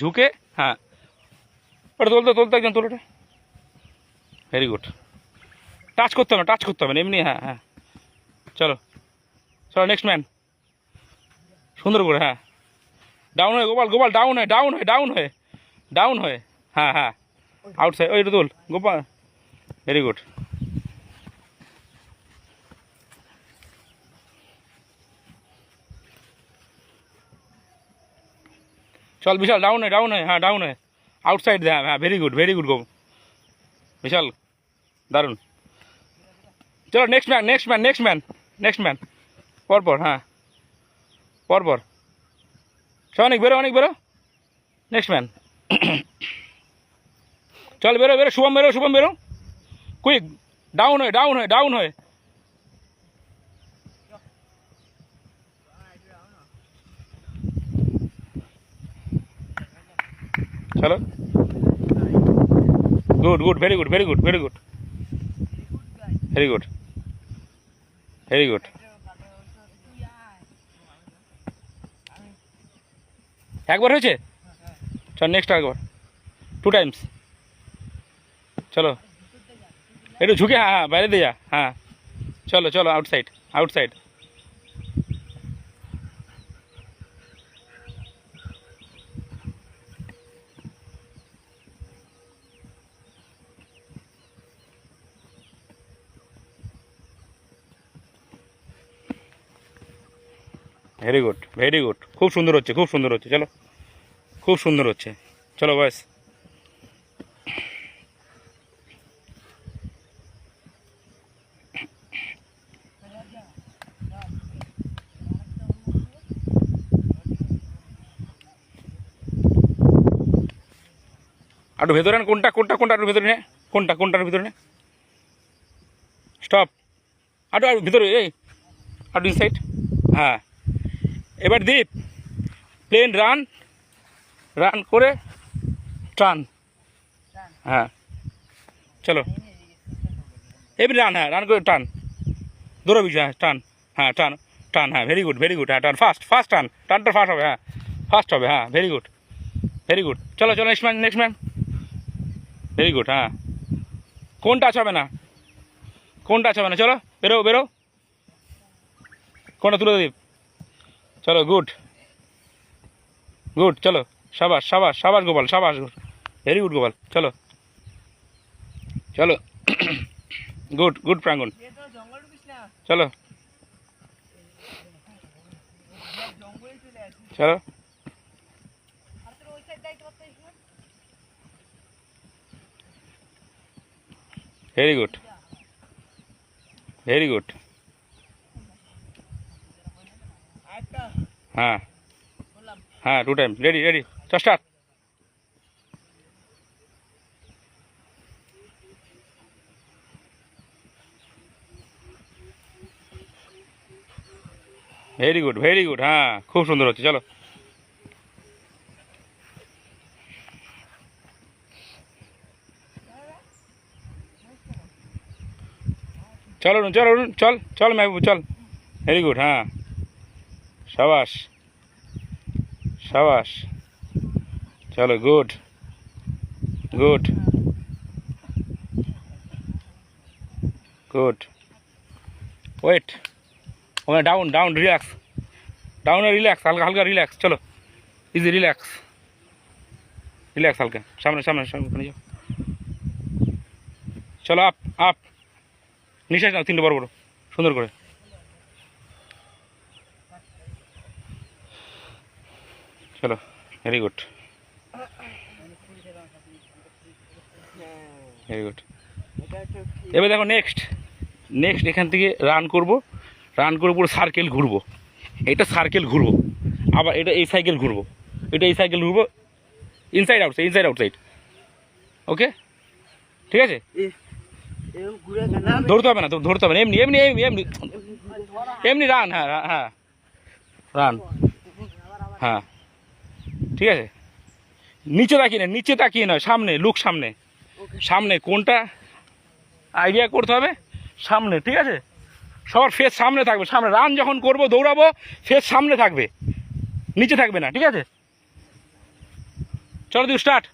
ঝুঁকে হ্যাঁ। ওটা তুলতে তুলতে একদম তোলোটা। ভেরি গুড টাচ করতে হবে টাচ করতে হবে এমনি হ্যাঁ হ্যাঁ। চলো। চলো নেক্সট ম্যান সুন্দর করে হ্যাঁ। ডাউন হয়ে, গোপাল গোপাল ডাউন হয়ে ডাউন হয়ে ডাউন হয়ে। ডাউন হয়ে হ্যাঁ হ্যাঁ। আউটসাইড ওই তুল। গোপাল। ভেরি গুড চল বিশাল ডাউন হয়ে ডাউন হয়ে হ্যাঁ ডাউন হয়ে আউটসাইড হ্যাঁ হ্যাঁ very good very good go Bishal, দারুণ। চলো next man next man next man next man পরপর হ্যাঁ। পরপর। চল, অনেক বেরো অনেক বেরো। নেক্সট ম্যান চল, বেরো বেরো, শুভম বেরো শুভম, বেরো। কুইক ডাউন হয়ে ডাউন হয়ে ডাউন হয়ে। চলো good good very good very good very good very good very good একবার হয়েছে? চল নেক্সট একবার। টু টাইমস চলো। একটু ঝুঁকে হ্যাঁ হ্যাঁ বাইরে দিয়ে যা হ্যাঁ। চলো চলো outside outside very good very good খুব সুন্দর হচ্ছে, খুব সুন্দর হচ্ছে, চলো। খুব সুন্দর হচ্ছে। চলো বয়স আরও ভেতরে কোনটা কোনটা কোনটা আরও ভেতরে নে? কোনটা কোনটার ভিতরে নে? স্টপ আরও, আর ভিতরে, এই। আরও ইনসাইড হ্যাঁ। এবার দীপ প্লেন রান রান করে টান। হ্যাঁ চলো। এবার রান হ্যাঁ রান করে টান। দৌড়াবি হ্যাঁ টান। হ্যাঁ টান টান হ্যাঁ ভেরি গুড ভেরি গুড হ্যাঁ টান ফার্স্ট ফার্স্ট টান। টানটা ফার্স্ট হবে হ্যাঁ ফার্স্ট হবে হ্যাঁ ভেরি গুড ভেরি গুড চলো চলো next man next man very good হ্যাঁ। কোনটা আছে হবে না? কোনটা আছে হবে না? চলো, বেরো বেরো। কোনটা তুলে দীপ চলো গুড গুড চলো সাবাস সাবাস সাবাস গোপাল সাবাস ভেরি গুড গোপাল চলো চলো গুড গুড প্রাঙ্গন চলো চলো ভেরি গুড ভেরি গুড হ্যাঁ। হ্যাঁ two time ready ready start very good very good হ্যাঁ খুব সুন্দর হচ্ছে চলো। চলো অরুণ, চল অরুণ, চল চল মেহবুব চল। ভেরি গুড হ্যাঁ। সাবাস। সাবাস। চলো, গুড। গুড। গুড। ওয়েট। ওখানে ডাউন ডাউন, রিল্যাক্স। ডাউনে রিল্যাক্স, হালকা হালকা রিল্যাক্স। চলো। Easy, relax. রিল্যাক্স হালকা। সামনে সামনে সামনে যাও। চলো, আপ আপ। নিঃশ্বাস নাও, তিনটে বড় বড়। সুন্দর করে। চলো ভেরি গুড ভেরি গুড এবার দেখো নেক্সট নেক্সট এখান থেকে রান করব রান করে পুরো সার্কেল ঘুরবো। এটা সার্কেল ঘুরবো, আবার এটা এই সাইকেল ঘুরবো, এটা এই সাইকেল ঘুরবো inside outside inside outside okay ঠিক আছে? ধরতে হবে না তো ধরতে হবে না। এমনি এমনি এমনি এমনি। এমনি রান হ্যাঁ হ্যাঁ রান হ্যাঁ। ঠিক আছে? নিচে তাকিয়ে না নিচে তাকিয়ে নয় সামনে লুক সামনে। সামনে কোনটা আইডিয়া করতে হবে? সামনে ঠিক আছে? সবার ফেস সামনে থাকবে সামনে। রান যখন করব দৌড়াবো ফেস সামনে থাকবে। নিচে থাকবে না ঠিক আছে? চলো দিউ start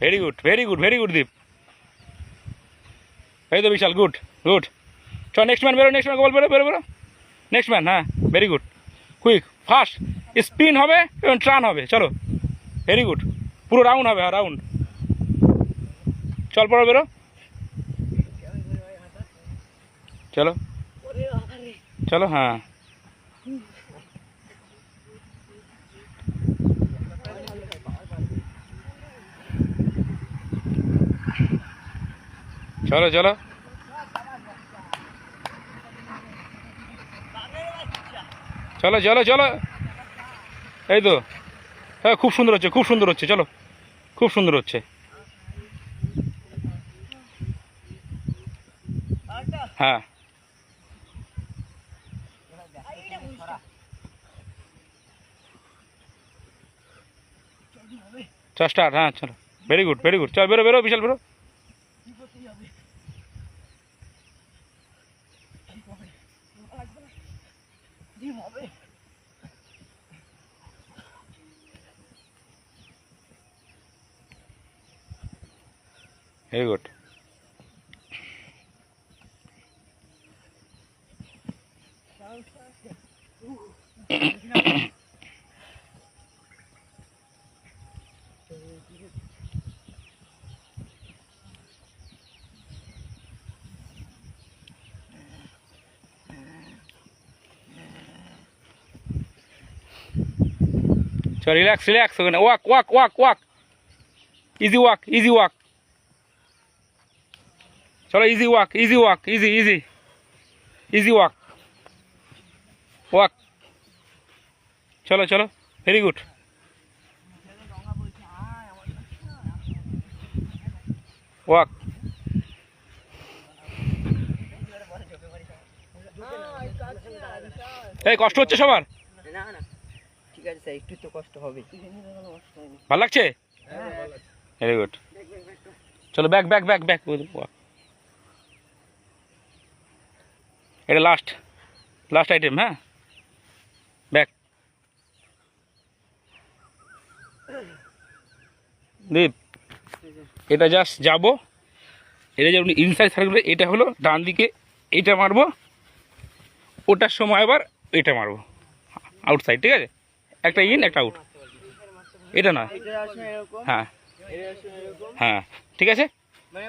very good very good very good Deep. এই তো বিশাল গুড গুড চল নেক্সট ম্যান বেরো নেক্সট ম্যান বল বেরো বেরো বেরো নেক্সট ম্যান হ্যাঁ very good quick fast spin হবে এবং ট্রান হবে চলো ভেরি গুড পুরো রাউন্ড হবে হ্যাঁ রাউন্ড চল পড়ো বেরো চলো চলো হ্যাঁ চলো চলো চলো চলো চলো। এই তো। হ্যাঁ খুব সুন্দর হচ্ছে, খুব সুন্দর হচ্ছে, চলো। খুব সুন্দর হচ্ছে। হ্যাঁ। চল হ্যাঁ চলো। ভেরি গুড ভেরি গুড চল, বেরো বেরো, বিশাল, বেরো। ভেরি গুড চল রিল্যাক্স রিল্যাক্স ওখানে walk walk walk walk easy walk easy walk চলো easy walk easy walk easy easy easy walk walk চলো চলো ভেরি গুড ওয়াক এই কষ্ট হচ্ছে সবার? না না। ঠিক আছে স্যার একটু তো কষ্ট হবে। ভালো লাগছে? ভেরি গুড চলো ব্যাক ব্যাক ব্যাক ব্যাক এটা লাস্ট লাস্ট আইটেম হ্যাঁ? ব্যাক দীপ এটা জাস্ট যাব। এটা যেমন ইনসাইড সার্কেল এটা হলো ডান দিকে, এটা মারবো। ওটার সময় আবার এটা মারবো। আউটসাইড ঠিক আছে? একটা ইন একটা আউট এটা না এটা আসবে হ্যাঁ। হ্যাঁ। ঠিক আছে? মানে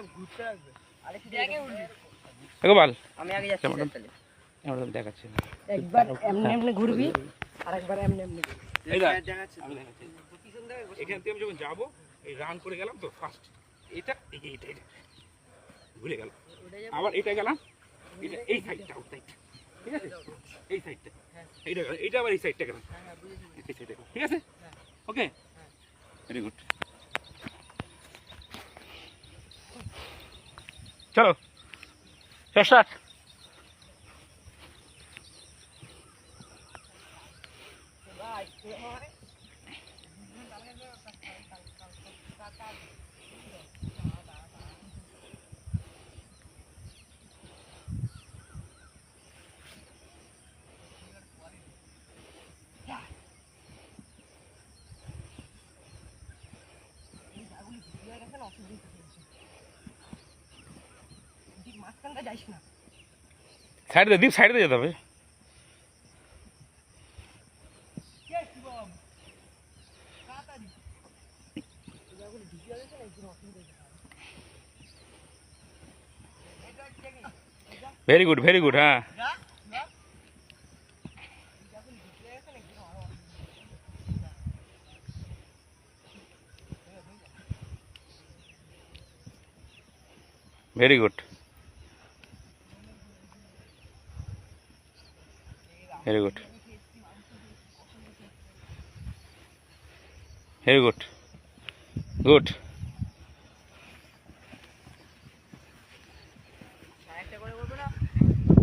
গোপাল। আমি আগে যাচ্ছি কেমন? তাহলে আমরা দেখাচ্ছি। একবার এমনি এমনি ঘুরবি আর একবার এমনি এমনি এই দেখ, দেখাচ্ছি আমি দেখাচ্ছি। এখান থেকে আমি যখন যাব এই রান করে গেলাম তো ফার্স্ট এটা এই এটা গেলাম। আবার এটা গেলাম। এটা এই সাইডটা আউট সাইড ঠিক আছে এই সাইডটা এইটা এইটা আবার এই সাইডটা গেলাম এই সাইডটা ঠিক আছে ওকে ভেরি গুড চলো স্টার্ট মাঝখানটা যাইস না। সাইডে দীপ সাইডে যেতে হবে। ভেরি গুড ভেরি গুড হ্যাঁ। Very good very good very good good একটা করে বলব না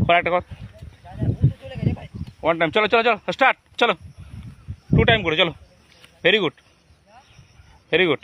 কর একটা কর ওয়ান টাইম চলো চলো চলো স্টার্ট চলো টু টাইম করে চলো ভেরি গুড ভেরি গুড